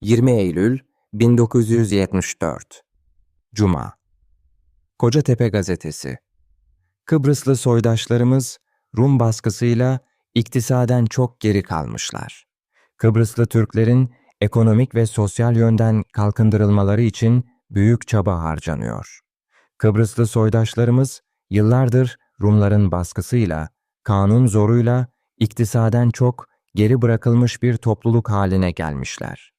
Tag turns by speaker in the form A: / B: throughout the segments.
A: 20 Eylül 1974 Cuma Kocatepe Gazetesi Kıbrıslı soydaşlarımız Rum baskısıyla iktisaden çok geri kalmışlar. Kıbrıslı Türklerin ekonomik ve sosyal yönden kalkındırılmaları için büyük çaba harcanıyor. Kıbrıslı soydaşlarımız yıllardır Rumların baskısıyla, kanun zoruyla iktisaden çok geri bırakılmış bir topluluk haline gelmişler.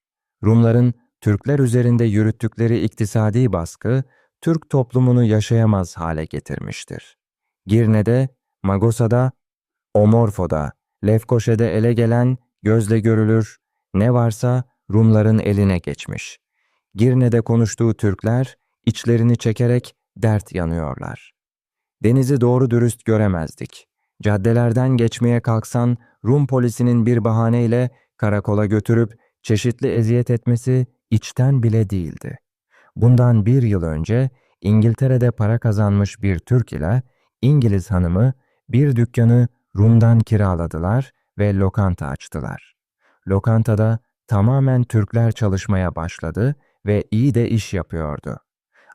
A: Rumların Türkler üzerinde yürüttükleri iktisadi baskı, Türk toplumunu yaşayamaz hale getirmiştir. Girne'de, Magosa'da, Omorfo'da, Lefkoşe'de ele gelen gözle görülür, ne varsa Rumların eline geçmiş. Girne'de konuştuğu Türkler, içlerini çekerek dert yanıyorlar. Denizi doğru dürüst göremezdik. Caddelerden geçmeye kalksan Rum polisinin bir bahaneyle karakola götürüp çeşitli eziyet etmesi içten bile değildi. Bundan bir yıl önce İngiltere'de para kazanmış bir Türk ile İngiliz hanımı bir dükkanı Rum'dan kiraladılar ve lokanta açtılar. Lokantada tamamen Türkler çalışmaya başladı ve iyi de iş yapıyordu.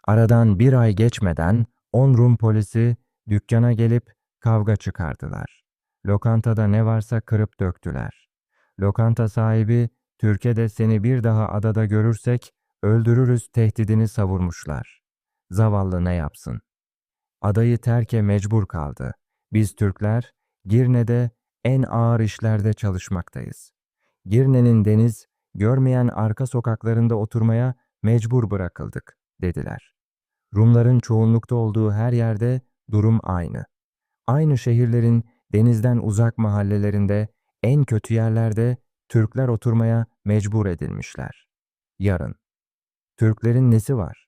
A: Aradan bir ay geçmeden on Rum polisi dükkana gelip kavga çıkardılar. Lokantada ne varsa kırıp döktüler. Lokanta sahibi, Türkiye'de seni bir daha adada görürsek öldürürüz tehdidini savurmuşlar. Zavallı ne yapsın? Adayı terke mecbur kaldı. Biz Türkler Girne'de en ağır işlerde çalışmaktayız. Girne'nin deniz, görmeyen arka sokaklarında oturmaya mecbur bırakıldık, dediler. Rumların çoğunlukta olduğu her yerde durum aynı. Aynı şehirlerin denizden uzak mahallelerinde, en kötü yerlerde Türkler oturmaya mecbur edilmişler. Yarın. Türklerin nesi var?